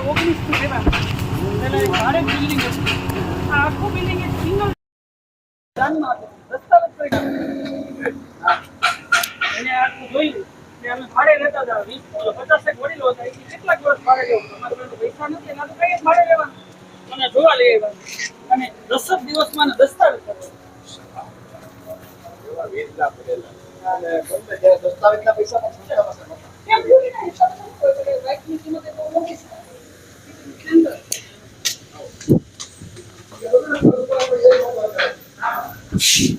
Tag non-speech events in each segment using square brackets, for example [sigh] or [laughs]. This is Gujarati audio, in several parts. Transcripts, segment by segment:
ઓગણીસ ભાડે બિલ્ડિંગ હતી આ આખું બિલ્ડિંગ એક એને આટલું જોયું કે અમે ભાડે લેતા હતા વીસ પચાસ એક વડીલો હતા એ કેટલાક ભાડે લેવું અમારે પાસે પૈસા નથી એના તો કઈ ભાડે લેવાનું અને જોવા લઈ આવ્યા અને દસ દિવસમાં દસ્તાવેજ કર્યો કેમ જોડી ના હિસાબે નથી કોઈ પેલી બાઇકની મોટી છે અંદર. આવી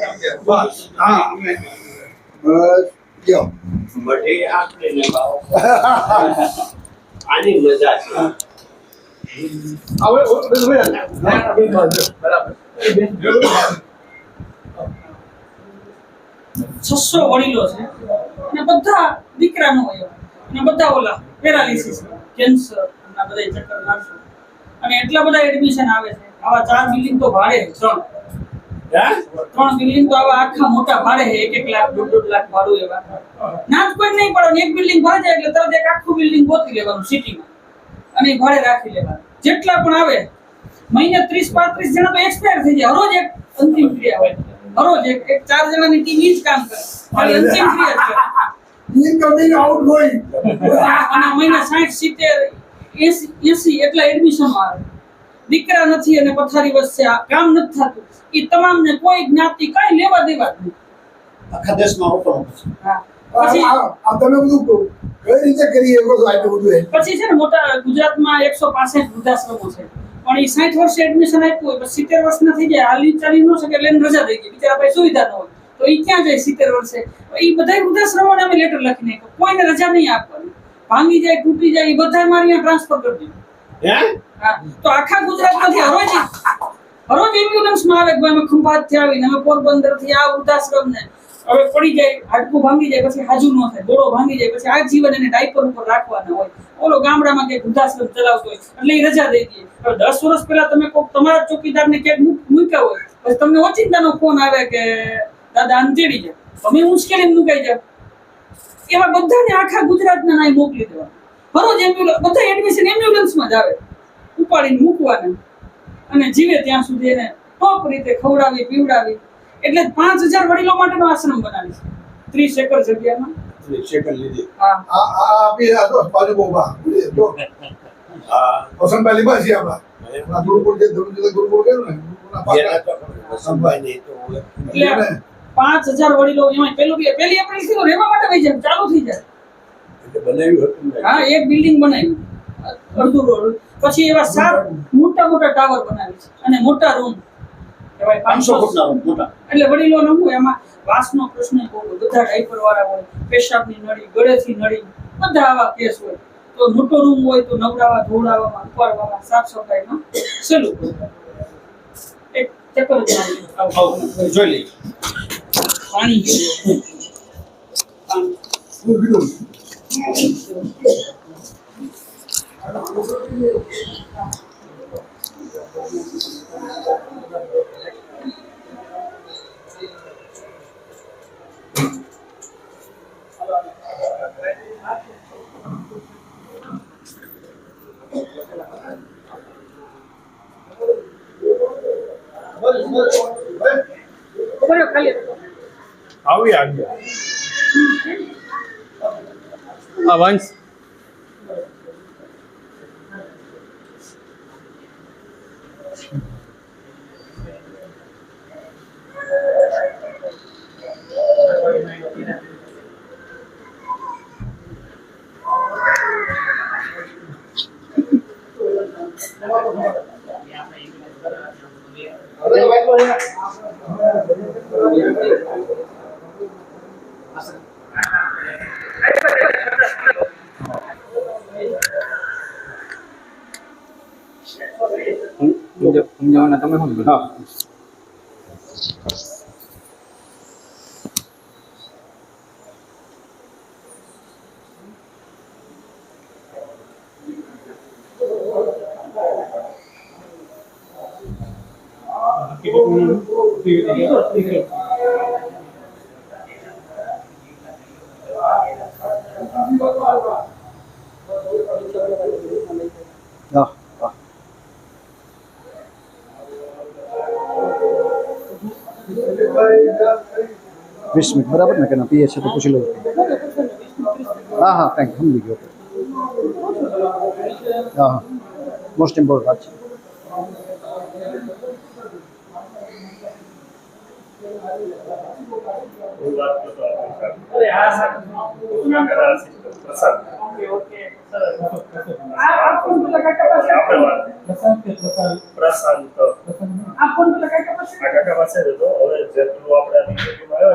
તમે બસ હા. અમે બસ [laughs] આની મજા છે. ભાઈ બરાબર છસો વડીલો છે. અને બધા દીકરા નો હોય. અને બધા ઓલા પેરાલિસિસ કેન્સર ના બધા ચક્કર લાગશે અને એટલા બધા એડમિશન આવે છે. આવા ચાર બિલ્ડિંગ તો ભાડે ત્રણ. ત્રણ બિલ્ડિંગ તો આવા આખા મોટા ભાડે છે એક એક લાખ દોઢ દોઢ લાખ ભાડું એવા. ના જ કોઈ નહીં પડે એક બિલ્ડિંગ ભરાઈ એટલે તરત એક આખું બિલ્ડિંગ ગોતી લેવાનું સિટીમાં. અને ભાડે રાખી લેવાનું. જેટલા પણ આવે મહિને ત્રીસ પાંત્રીસ જણા તો એક્સપાયર થઈ જાય. હરોજ એક અંતિમ ક્રિયા હોય. હરોજ એક એક ચાર જણાની ટીમ ઈ જ કામ કરે. ખાલી અંતિમ ક્રિયા અને મહિને એટલા એડમિશન આવે. દીકરા નથી અને પથારી વચ્ચે આ કામ નથી થતું. એ તમામને કોઈ જ્ઞાતિ કઈ લેવા દેવા જ નહીં આખા દેશમાં ઓપન હા. પછી આ તમે બધું કઈ રીતે કરી એ બધું આટલું બધું એ? પછી છે ને મોટા ગુજરાતમાં એકસો પાસઠ વૃદ્ધાશ્રમો છે. પણ એ સાઠ વર્ષે એડમિશન આપ્યું હોય પછી સિત્તેર વર્ષના થઈ જાય હાલી ચાલી ન શકે એટલે રજા થઈ ગઈ. બિચારા ભાઈ સુવિધા ન હોય. તો એ ક્યાં જાય સિત્તેર વર્ષે? એ બધા વૃદ્ધાશ્રમોને અમે લેટર લખી નાખ્યો. કોઈને રજા નહીં આપવાની. ભાંગી જાય તૂટી જાય એ બધા મારી ટ્રાન્સફર કરી દીધું. તો આખા ગુજરાતમાંથી હરોજ હરોજ એમ્બ્યુલન્સમાં આવે ભાઈ અમે ખંભાતથી આવીને, અમે પોરબંદરથી આ વૃદ્ધાશ્રમને હવે પડી જાય, હાડકું ભાંગી જાય, પછી હાજુ ન થાય, ગોળો ભાંગી જાય, પછી આ જીવન એને ડાયપર ઉપર રાખવાના હોય. ઓલો ગામડામાં કઈ વૃદ્ધાશ્રમ ચલાવતો હોય, એટલે એ રજા દઈ દઈએ હવે દસ વર્ષ પહેલા તમે કોઈ તમારા ચોકીદારને ક્યાંક મૂક્યા હોય, પછી તમને ઓચિંતાનો ફોન આવે કે, દાદા અંતેડી જાય તમે મુશ્કેલી મુકાઈ જાવ એવા બધાને આખા ગુજરાતના નાય મોકલી દેવા હરોજ એમ્બ્યુલન્સ બધા એડમિશન એમ્બ્યુલન્સમાં જ આવે. ઉપાડીને મૂકવાના. અને જીવે ત્યાં સુધી એને ટોપ રીતે ખવડાવી પીવડાવી. એટલે પાંચ હજાર વડીલો માટેનો આશ્રમ બનાવી છે. ત્રીસ એકર જગ્યામાં. સેકન્ડ લીધી. હા. આ આ આપી આ તો બાજુ બહુ જો. હા. વસંતભાઈ લીબા આપણા. આપણા ગુરુકુળ જે ધર્મજોત ગુરુકુળ કહ્યું ને ગુરુકુળના જેના પાછળ. તો સંભાય નહીં તો ઓળખ. એટલે પાંચ હજાર વડીલો એમાં પેલું બી પેલી એપ્રિલથી રહેવા માટે વહી જાય ચાલુ થઈ જાય. બનાવ્યું હતું હા એક બિલ્ડિંગ બનાવી. અડધું રોડ પછી એવા સાત મોટા મોટા ટાવર બનાવી છે. અને મોટા રૂમ કહેવાય પાંચસો પાંચસો ફૂટના મોટા. એટલે વડીલો હું એમાં વાસનો પ્રશ્ન બહુ બધા. ડાયપર વાળા હોય પેશાબની નળી ગળેથી નળી બધા આવા કેસ હોય. તો મોટો રૂમ હોય તો નવડાવા ધોવડાવવામાં ઉપાડવામાં સાફ સફાઈમાં સહેલું એક ચક્કર. જોઈ લઈએ. પાણી પાણી. Thank you. આ વંશ સમજાવવાના તમે શું બોલો? હા હા હા વીસ મિનિટ, બરાબર ને? કે ના, પીએ છે તો પૂછી લઉં. હા હા કંઈક સમજી ગયો. હા હા. મોસ્ટ ઇમ્પોર્ટન્ટ વાત છે અરે હા સર ઓકે ઓકે સરસ આ આ ફોન પેલા કાકા પાસે પ્રશાંત કાકા પાસે જ હતો. હવે જેટલું આપણે આવ્યો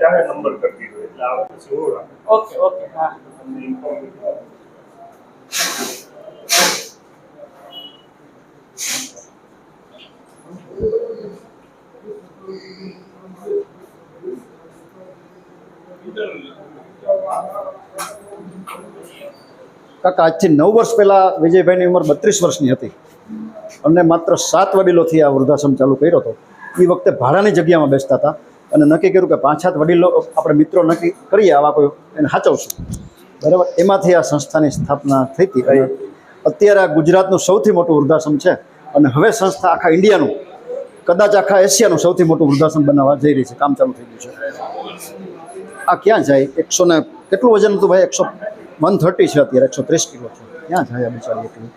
જાહેર નંબર કરી દીધો. એટલે આવે પછી હું ઓકે ઓકે હા. તમને કરી દઉં. કાકા, આજથી નવ વર્ષ પહેલાં વિજયભાઈની ઉંમર બત્રીસ વર્ષની હતી. અને માત્ર સાત વડીલોથી આ વૃદ્ધાશ્રમ ચાલુ કર્યો હતો. એ વખતે ભાડાની જગ્યામાં બેસતા હતા અને નક્કી કર્યું કે પાંચ સાત વડીલો આપણે મિત્રો નક્કી કરીએ, આવા કોઈ એને સાચવશું બરાબર? એમાંથી આ સંસ્થાની સ્થાપના થઈ હતી. અત્યારે આ ગુજરાતનું સૌથી મોટું વૃદ્ધાશ્રમ છે. અને હવે સંસ્થા આખા ઇન્ડિયાનું કદાચ આખા એશિયાનું સૌથી મોટું વૃદ્ધાશ્રમ બનાવવા જઈ રહી છે, કામ ચાલુ થઈ ગયું છે. આ ક્યાં જાય? એકસો ને કેટલું વજન હતું ભાઈ? એકસો વન થર્ટી છે અત્યારે, એકસો ત્રીસ કિલો છે. ક્યાં જાય આ બિચારી એટલું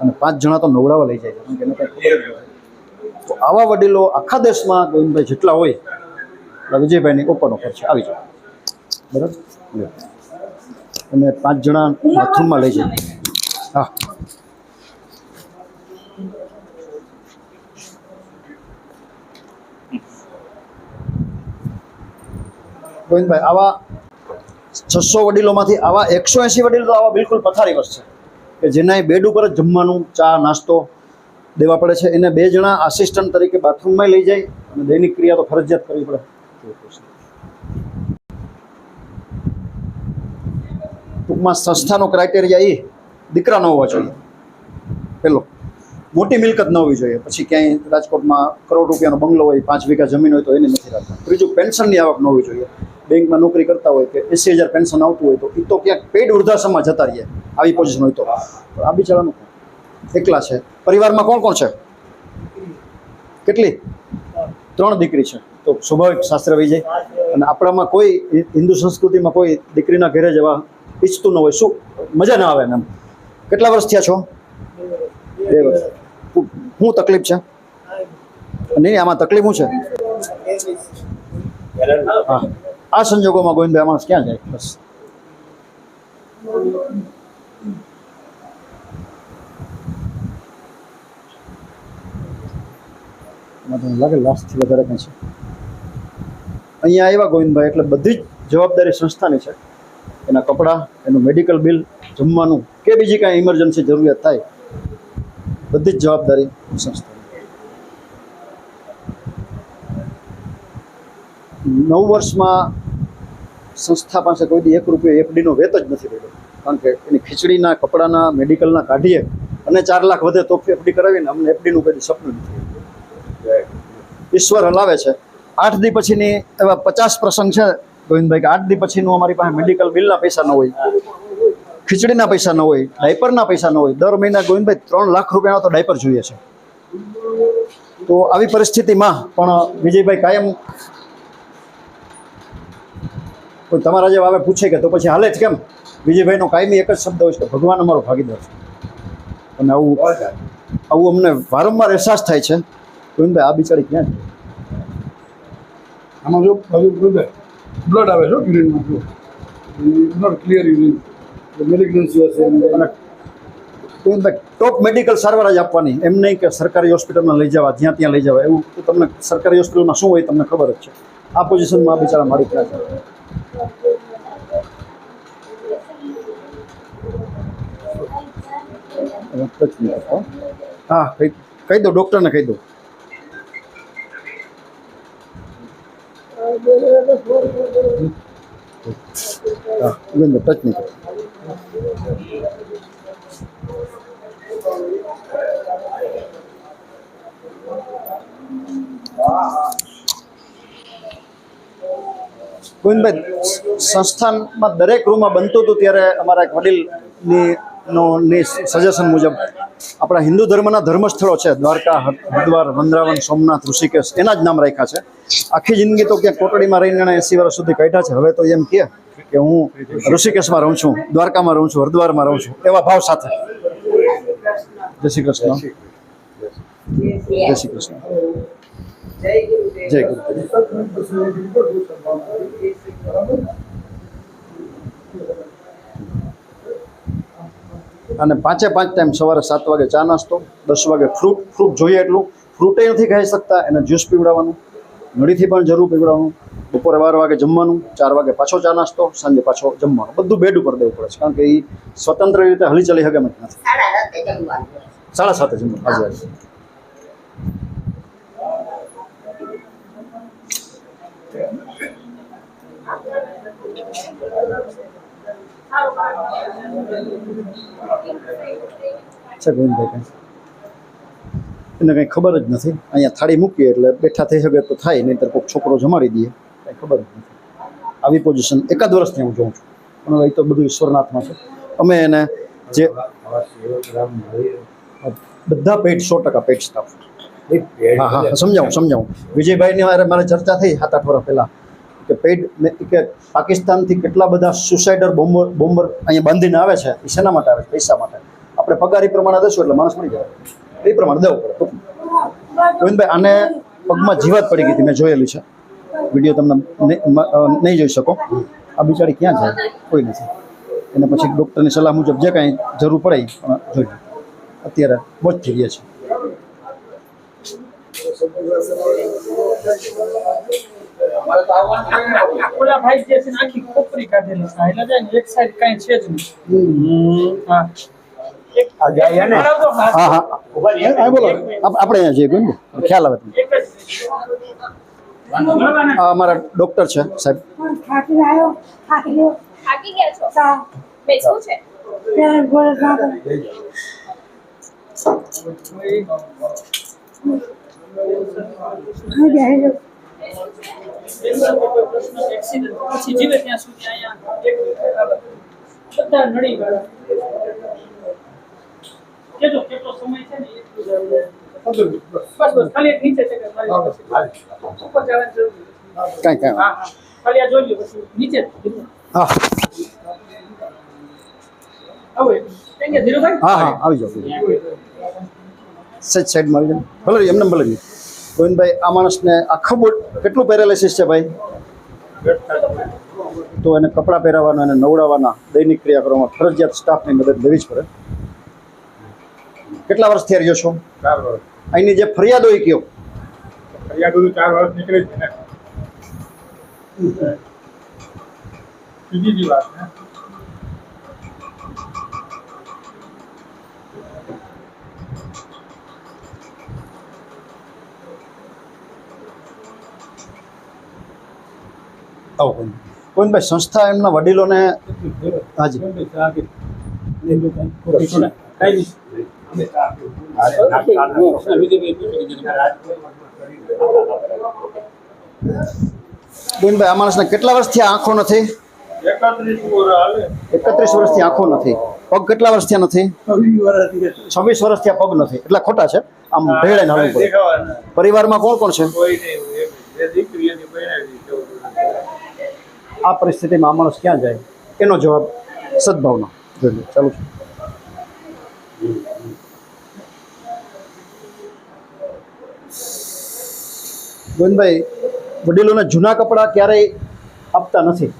અને પાંચ જણા તો નવડાવા લઈ જાય કારણ કે એને તો આવા વડીલો આખા દેશમાં ગોવિંદભાઈ જેટલા હોય, એટલે વિજયભાઈની ઓપન ઓફર છે. આવી જાય બરાબર? અને પાંચ જણા બાથરૂમમાં લઈ જાય. હા. ગોવિંદભાઈ, આવા છસો વડીલોમાંથી આવા એકસો એંસી વડીલો તો આવા બિલકુલ પથારી વર્ષ છે. કે જેના બેડ ઉપર જ જમવાનું, ચા, નાસ્તો દેવા પડે છે. એને બે જણા આસિસ્ટન્ટ તરીકે બાથરૂમમાં લઈ જાય અને દૈનિક ક્રિયા તો ફરજિયાત કરવી પડે. ટૂંકમાં સંસ્થાનો ક્રાઇટેરિયા એ દીકરા ન હોવા જોઈએ. પેલો, મોટી મિલકત ન હોવી જોઈએ. પછી ક્યાંય રાજકોટમાં કરોડ રૂપિયાનો બંગલો હોય, પાંચ વીઘા જમીન હોય તો એને નથી રાખતા. ત્રીજું, પેન્શનની આવક ન હોવી જોઈએ. બેંકમાં નોકરી કરતા હોય કે એસી હજાર પેન્શન આવતું હોય તો એ તો ક્યાંક પેડ વૃદ્ધાશ્રમમાં જતા રહીએ, આવી પોઝિશન હોય તો. આ બિચારાનું એકલા છે. પરિવારમાં કોણ કોણ છે? કેટલી? ત્રણ દીકરી છે. તો સ્વાભાવિક શાસ્ત્ર વિજય અને આપણામાં કોઈ હિન્દુ સંસ્કૃતિમાં કોઈ દીકરીના ઘરે જવા ઈચ્છતું ન હોય. શું મજા ના આવે એમ? કેટલા વર્ષ થયા છો? બે વર્ષ. શું તકલીફ છે? નહીં, આમાં તકલીફ શું છે? હા. આ સંજોગોમાં ગોવિંદભાઈ માણસ ક્યાં જાય? બસ. લાગે લાસ્ટથી વધારે કંઈ છે? અહીંયા આવ્યા ગોવિંદભાઈ એટલે બધી જ જવાબદારી સંસ્થાની છે. એના કપડાં, એનું મેડિકલ બિલ જમવાનું કે બીજી કાંઈ ઇમરજન્સી જરૂરિયાત થાય, બધી જ જવાબદારી સંસ્થાની નવ વર્ષમાં સંસ્થા પાસે કોઈ દી એક રૂપિયો એફડીનો વેત જ નથી રહ્યો કારણ કે એની ખીચડીના, કપડાના, મેડિકલના કાઢીએ અને ચાર લાખ વધે તો એફડી કરાવીને અમને એફડીનું કોઈ સપનું નથી. ઈશ્વર હલાવે છે. આઠ દી પછીની એવા પચાસ પ્રસંગ છે, ગોવિંદભાઈ, કે આઠ દી પછીનું અમારી પાસે મેડિકલ બિલના પૈસા ન હોય, ખીચડીના પૈસા ન હોય, ડાયપરના પૈસા ન હોય. દર મહિના ગોવિંદભાઈ, ત્રણ લાખ રૂપિયાનો તો ડાયપર જોઈએ છે. તો આવી પરિસ્થિતિમાં પણ વિજયભાઈ કાયમ કોઈ તમારા જેવા આવે પૂછે કે તો પછી હાલે જ કેમ? વિજયભાઈનો કાયમી એક જ શબ્દ હોય છે કે ભગવાન અમારો ભાગીદાર છે. અને આવું આવું અમને વારંવાર અહેસાસ થાય છે. ગોવિંદભાઈ આ બિચારી ક્યાં છે? આમાં જો બ્લડ આવે છે યુરિનમાં જો બ્લડ ક્લિયર યુરિન મેલિગ્નન્સી હશે અને ગોવિંદભાઈ ટોપ મેડિકલ સારવાર જ આપવાની. એમ નહીં કે સરકારી હોસ્પિટલમાં લઈ જવા જ્યાં ત્યાં લઈ જવા. એવું તમને સરકારી હોસ્પિટલમાં શું હોય તમને ખબર જ છે. આ પોઝિશનમાં આ બિચારા મારી ક્યાં છે. હો. હા કંઈક કહી દો ડૉક્ટરને કહી દો હા ગંદો ટચ નહીં કરો ગોવિંદભાઈ સંસ્થાનમાં દરેક રૂમમાં બનતું હતું ત્યારે અમારા એક વડીલની નો ની સજેશન મુજબ આપણા હિન્દુ ધર્મના ધર્મસ્થળો છે દ્વારકા હરિદ્વાર વંદ્રાવન સોમનાથ ઋષિકેશ એના જ નામ રાખ્યા છે. આખી જિંદગી તો ક્યાંક કોટડીમાં રહીને એણે એંસી વર્ષ સુધી કાઢ્યા છે. હવે તો એમ કહે કે હું ઋષિકેશમાં રહું છું દ્વારકામાં રહું છું હરિદ્વારમાં રહું છું એવા ભાવ સાથે. જય શ્રી કૃષ્ણ. જય શ્રી કૃષ્ણ. જય ગુરુ અને પાંચે પાંચ ટાઈમ સવારે સાત વાગે ચા નાસ્તો દસ વાગે ફ્રૂટ ફ્રૂટ જોઈએ એટલું. ફ્રૂટે નથી ખાઈ શકતા એને જ્યુસ પીવડાવવાનું નળીથી પણ જરૂર પીવડાવવાનું. બપોરે બાર વાગે જમવાનું ચાર વાગે પાછો ચા નાસ્તો સાંજે પાછો જમવાનું. બધું બેડ ઉપર દેવું પડે છે કારણ કે એ સ્વતંત્ર રીતે હલી ચલી શકે એમ નથી. સાડા સાતે જમવાનું. આજે આજે છે ગોવિંદભાઈ કંઈ એને કંઈ ખબર જ નથી. અહીંયા થાળી મૂકીએ એટલે બેઠા થઈ શકે તો થાય નહીંતર કોઈક છોકરો જમાડી દઈએ કંઈ ખબર જ નથી. આવી પોઝિશન એકાદ વર્ષથી હું જોઉં છું. પણ એ તો બધું ઈશ્વરનાથમાં છે. અમે એને જે બધા પેટ સો ટકા પેટ સ્ટાફ હા હા સમજાવું સમજાવું. વિજયભાઈની હારે મારે ચર્ચા થઈ સાત આઠ વર્ષ પહેલાં. પેડ કે પાકિસ્તાનથી કેટલા બધા સુસાઇડર બોમ્બર બોમ્બર અહીંયા બાંધીને આવે છે, એ શેના માટે આવે છે? પૈસા માટે. આપણે પગાર એ પ્રમાણે દઈશું એટલે માણસ મળી જાય એ પ્રમાણે દેવું પડે. ગોવિંદભાઈ, આને પગમાં જીવાત પડી ગઈ હતી, મેં જોયેલી છે. વીડિયો તમને નહીં જોઈ શકો. આ બિચારી ક્યાં જાય? કોઈ નથી. એને પછી ડૉક્ટરની સલાહ મુજબ જે કાંઈ જરૂર પડે પણ જોઈ અત્યારે અત્યારે જ થઈ ગયા છે. ઓલા ભાઈ જે છે આખી ખોપરી કાઢેલી છે. એટલે જાય ને એક સાઈડ કાંઈ છે જ નહીં. હા. આપણે અહીંયા જઈએ ખ્યાલ આવે તમને. અમારા ડોક્ટર છે સાહેબ. ગયો. થાકી ગયા. છો? તા બેસવું છે ત્યારે ગોળે ના કરે એક્સિડન્ટ પછી જીવે ત્યાં સુધી અહીંયા એક બધા નડી વાળા કેજો કેટલો સમય છે ને એટલું જ આવે. બસ બસ ખાલી એક નીચે છે કે ખાલી પછી ઉપર જવાની જરૂર નથી. કાંઈ કાંઈ હા હા ખાલી આ જોઈ લો પછી નીચે જ. હા આવો એક. કેમ કે ધીરુભાઈ હા હા આવી જાઓ સેજ સાઈડમાં આવી જાઓ ભલે રહ્યું, એમને ભલે રહ્યું. ગોવિંદભાઈ આ માણસને આખો બોટ કેટલું પેરાલિસિસ છે ભાઈ? તો એને કપડાં પહેરાવવાના એને નવડાવવાના દૈનિક ક્રિયા કરવામાં ફરજિયાત સ્ટાફની મદદ લેવી જ પડે. કેટલા વર્ષથી રહ્યો છો? ચાર વર્ષ. અહીંની જે ફરિયાદો એ કયો? ફરિયાદ ચાર વર્ષ નીકળે છે બીજી વાત આવો ગોવિંદભાઈ ગોવિંદભાઈ સંસ્થા એમના વડીલોને હાજી. ગોવિંદભાઈ આ માણસને કેટલા વર્ષથી આંખો નથી? એકત્રીસ વર્ષ વર્ષથી આંખો નથી. પગ કેટલા વર્ષથી નથી? છવ્વીસ વર્ષથી આ પગ નથી. એટલે ખોટા છે? આમ ભેળાઈને હાલવું પડે. પરિવારમાં કોણ કોણ છે કોઈ નહીં એક બે દીકરી હતી પરણાવી ચૌદ વર્ષ. આ પરિસ્થિતિમાં માણસ ક્યાં જાય? એનો જવાબ સદભાવના. જોઈએ, ચાલુ. ગોવિંદભાઈ, વડીલોને જૂના કપડાં ક્યારેય આપતા નથી.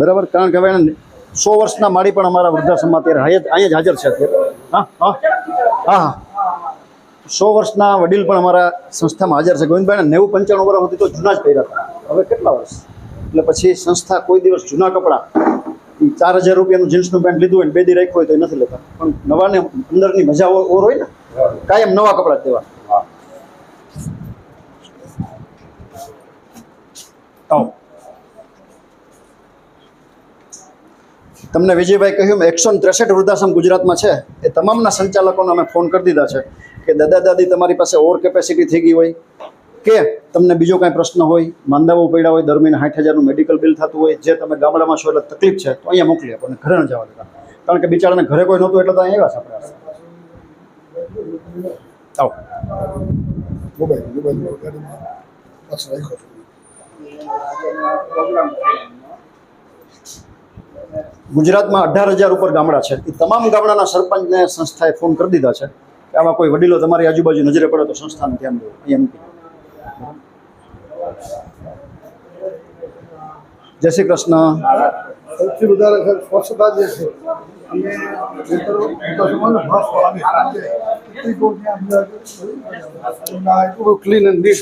બરાબર? કારણ કે હવે એને સો વર્ષના માળી પણ અમારા વૃદ્ધાશ્રમમાં અત્યારે અહીંયા જ- હાજર છે અત્યારે. હા હા. હા સો વર્ષના વડીલ પણ અમારા સંસ્થામાં હાજર છે. ગોવિંદભાઈ નેવું પંચાણું વર્ષ સુધી તો જૂના જ પહેર્યા હતા. હવે કેટલા વર્ષ? એટલે પછી સંસ્થા કોઈ દિવસ જૂના કપડાં ચાર હજાર રૂપિયાનું જીન્સનું પેન્ટ લીધું હોય ને બે દી રાખ્યું હોય તો નથી લેતા. પણ નવાને અંદરની મજા ઓર હોય ને, કાયમ નવા કપડાં જ દેવા. તમને વિજયભાઈ કહ્યું એકસો ત્રેસઠ વૃદ્ધાશ્રમ ગુજરાતમાં છે. એ તમામના સંચાલકોને અમે ફોન કરી દીધા છે કે દાદા દાદી તમારી પાસે ઓવર કેપેસિટી થઈ ગઈ હોય કે તમને બીજો કાંઈ પ્રશ્ન હોય માંદાઓ પડ્યા હોય દરમિયાન સાઠ હજારનું મેડિકલ બિલ થતું હોય જે તમે ગામડામાં છો એટલે તકલીફ છે તો અહીંયા મોકલી આપો અને ઘરે ન જવા દેતા કારણ કે બિચારાને ઘરે કોઈ નહોતું એટલે તો અહીંયા આવ્યા છે આવો. મોબાઈલ મોબાઈલ પાછળ રાખ્યો ગુજરાતમાં અઢાર હજાર ઉપર ગામડા છે. એ તમામ ગામડાના સરપંચને સંસ્થાએ ફોન કરી દીધા છે કે આવા કોઈ વડીલો તમારી આજુબાજુ નજરે પડે તો સંસ્થાનું ધ્યાન દો એમ જય શ્રી કૃષ્ણ. સૌથી વધારે સ્વચ્છતા જે છે ક્લીન એન્ડ નીટ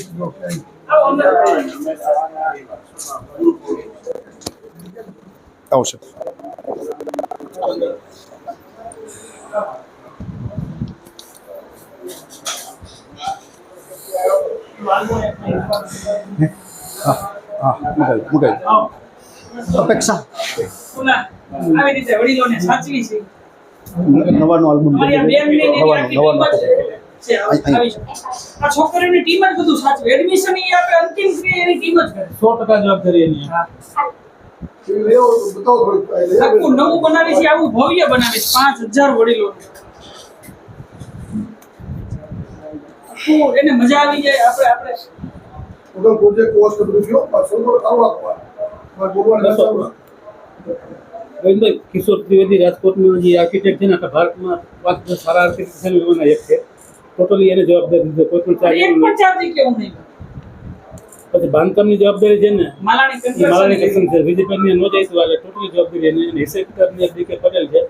આવશે. અપેક્ષા આ છોકરીની ટીમ બધું સાચવે એડમિશન એ આપણે અંતિમ ક્રિયા એની ટીમ નવું બનાવે છે, આવું ભવ્ય બનાવે છે, પાંચ હજાર વડીલો. આખું એને મજા આવી જાય આપણે આપણે. ટોટલ પ્રોજેક્ટ કોસ્ટ બધું થયો પાછો તો આવો આપવા. બોલવાનું ગોવિંદભાઈ કિશોર ત્રિવેદી રાજકોટમાં જે આર્કિટેક્ટ છે ને આખા ભારતમાં પાંચ દસ સારા આર્કિટેક્ટ છે ને એમાંના એક છે. ટોટલી એને જવાબદારી દીધો કોઈ પણ ચાર્જ એક પણ ચાર્જ કેવું નહીં? પછી બાંધકામની જવાબદારી છે ને માલાણી માલાણી કસમ છે. વિજયભાઈ નો જાય તો ટોટલી જવાબદારી એને એને હિસ્સેદારની ડી કે પટેલ છે.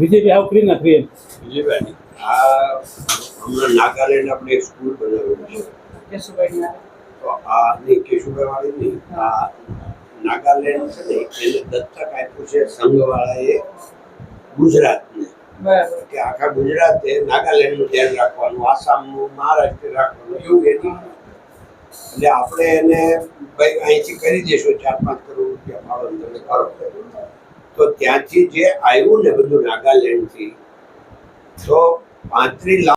વિજયભાઈ આવું ફ્રી ના ફ્રી એમ. વિજયભાઈ આ હમણાં નાગાલેન્ડ આપણે એક સ્કૂલ બનાવેલું છે. તો આ નહીં કેશુભાઈ વાળી નહીં આ નાગાલેન્ડ છે ને એને દત્તક આપ્યું છે સંઘવાળાએ ગુજરાતને. કે આખા ગુજરાતે નાગાલેન્ડનું ધ્યાન રાખવાનું આસામનું મહારાષ્ટ્ર રાખવાનું એવું એની એટલે આપણે એને ભાઈ અહીંથી કરી દેશું ચાર પાંચ કરોડ રૂપિયા ફાળો તમે કરો. તો ત્યાંથી જે આવ્યું ને બધું નાગાલેન્ડથી તો પાંત્રીસ લાખ